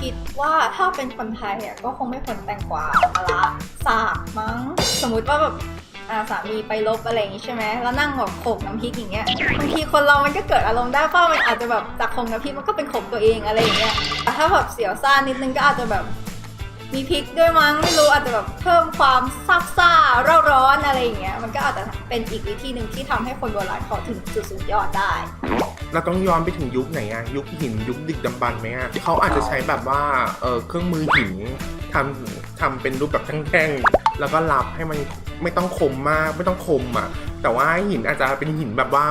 คิดว่าถ้าเป็นคนไทยอะก็คงไม่ผลแตงกวามะละสากมั้ง สมมุติว่าแบบอาสามีไปลบอะไรอย่างงี้ใช่ไหมแล้วนั่งแบบโขกน้ำพริกอย่างเงี้ยบางทีคนเรามันก็เกิดอารมณ์ได้เป้ามันอาจจะแบบจากโขกน้ำพริกมันก็เป็นโขกตัวเองอะไรอย่างเงี้ยแต่ถ้าแบบเสียวซ่านนิดนึงก็อาจจะแบบมีพริกด้วยมั้งไม่รู้อาจจะแบบเพิ่มความซับซ่าเร่าร้อนอะไรอย่างเงี้ยมันก็อาจจะเป็นอีกวิธีหนึ่งที่ทำให้คนโบราณเขาถึงจุดสุดยอดได้ เราต้องย้อนไปถึงยุคไหนอะยุคหินยุคดึกดำบรรพ์ไหมอะเขาอาจจะใช้แบบว่าเออเครื่องมือหินทำทำเป็นรูปแบบแท่งๆแล้วก็รับให้มันไม่ต้องคมมากไม่ต้องคมอะแต่ว่าหินอาจจะเป็นหินแบบว่า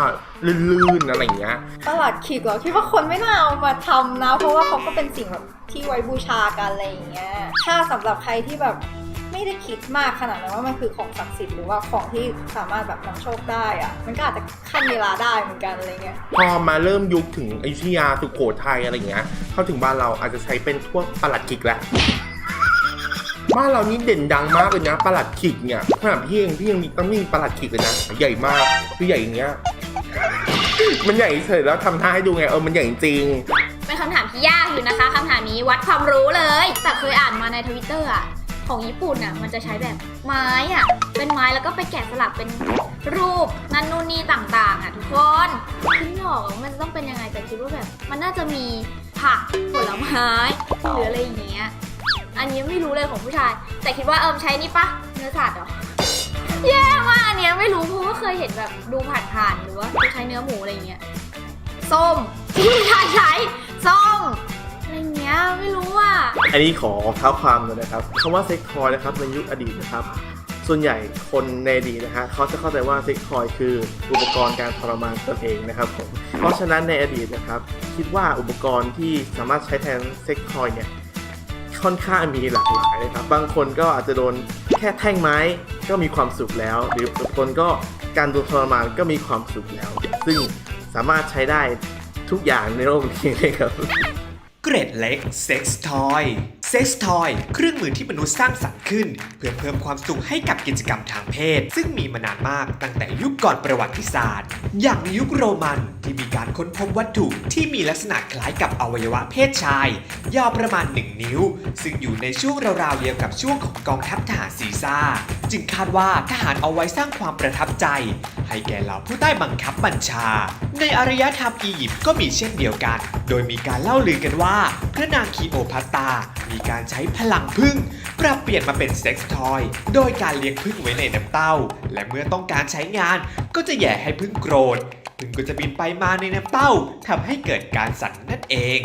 ลื่นๆอะไรอย่างเงี้ย ตลาดขีดเหรอคิดว่าคนไม่น่าเอามาทำนะ เพราะว่าเขาก็เป็นสิ่งแบบที่ไว้บูชากันอะไรอย่างเงี้ยถ้าสำหรับใครที่แบบ ไม่ได้คิดมากขนาดนั้นว่ามันคือของศักดิ์สิทธิ์หรือว่าของที่สามารถแบบนำโชคได้อะมันก็อาจจะขั้นเวลาได้เหมือนกันอะไรเงี้ย พอมาเริ่มยุคถึงอยุธยาสุโขทัยอะไรอย่างเงี้ยเข้าถึงบ้านเราอาจจะใช้เป็นพวกประหลัดขิกแหละบ้านเรานี่เด่นดังมากเลยนะประหลัดขิกเนี่ยขนาดพี่เองพี่ยังมีต้องมีประหลัดขิกเลยนะใหญ่มากคือใหญ่อย่างเงี้ย มันใหญ่เฉยแล้วทำท่าให้ดูไงเออมันใหญ่จริง เป็นคำถามที่ยากอยู่นะคะคำถามนี้วัดความรู้เลย แต่เคยอ่านมาในทวิตเตอร์อะ ของญี่ปุ่นอะมันจะใช้แบบไม้อะเป็นไม้แล้วก็ไปแกะสลักเป็นรูปนั่นนู่นนี่ต่างๆอะทุกคนคิดไม่ออกว่ามันจะต้องเป็นยังไงแต่คิดว่าแบบ มันน่าจะมีผักผลไม้หรืออะไรอย่างเงี้ยอันนี้ไม่รู้เลยของผู้ชาย แต่คิดว่าเอิมใช้นี่ปะเนื้อสัตว์เหรอแย่มากอันเนี้ยไม่รู้เพราะว่าเคยเห็นแบบดูผ่านๆหรือว่าใช้เนื้อหมูอะไรอย่างเงี้ยส้มที่ผู้ชายใช้ส้มอะไรเงี้ยไม่รู้อะ อันนี้ขอเท้าความเลยนะครับคำว่าเซ็กทอยนะครับในยุคอดีตนะครับ ส่วนใหญ่คนในอดีตนะฮะเขาจะเข้าใจว่าเซ็กทอยคืออุปกรณ์การทรมานตนเองนะครับผมเพราะฉะนั้นในอดีตนะครับ คิดว่าอุปกรณ์ที่สามารถใช้แทนเซ็กทอยเนี่ยค่อนข้างมีหลากหลายนะครับ บางคนก็อาจจะโดนแค่แท่งไม้ก็มีความสุขแล้ว หรือบางคนก็การโดนทรมานก็มีความสุขแล้ว ซึ่งสามารถใช้ได้ทุกอย่างในโลกนี้เลยครับ เกรดเล็กเซ็กซ์ทอยเซ็กซ์ทอยเครื่องมือที่มนุษย์สร้างสรรค์ขึ้น เพื่อเพิ่มความสุขให้กับกิจกรรมทางเพศ ซึ่งมีมานานมากตั้งแต่ยุคก่อนประวัติศาสตร์ อย่างในยุคโรมันที่มีการค้นพบวัตถุที่มีลักษณะคล้ายกับอวัยวะเพศชาย ยาวประมาณ 1 นิ้ว ซึ่งอยู่ในช่วงราวๆเดียวกับช่วงของกองทัพทหารซีซ่า จึงคาดว่าทหารเอาไว้สร้างความประทับใจ ให้แก่เหล่าผู้ใต้บังคับบัญชา ในอารยธรรมอียิปต์ก็มีเช่นเดียวกัน โดยมีการเล่าลือกันว่า พระนางคีโอพัตตา มีการใช้พลังพึ่งปรับเปลี่ยนมาเป็นเซ็กซ์ทอย โดยการเลี้ยงพึ่งไว้ในน้ำเต้า และเมื่อต้องการใช้งานก็จะแหย่ให้พึ่งโกรธพึ่งก็จะบินไปมาในน้ำเต้าทำให้เกิดการสั่นนั่นเอง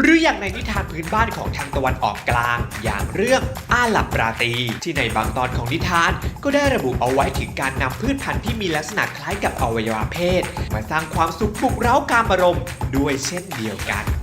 หรืออย่างในนิทานพื้นบ้านของทางตะวันออกกลาง อย่างเรื่องอาหลับราตี ที่ในบางตอนของนิทานก็ได้ระบุเอาไว้ถึงการนำพืชพันธุ์ที่มีลักษณะคล้ายกับอวัยวะเพศ มาสร้างความสุขปลุกเร้ากามารมณ์ด้วยเช่นเดียวกัน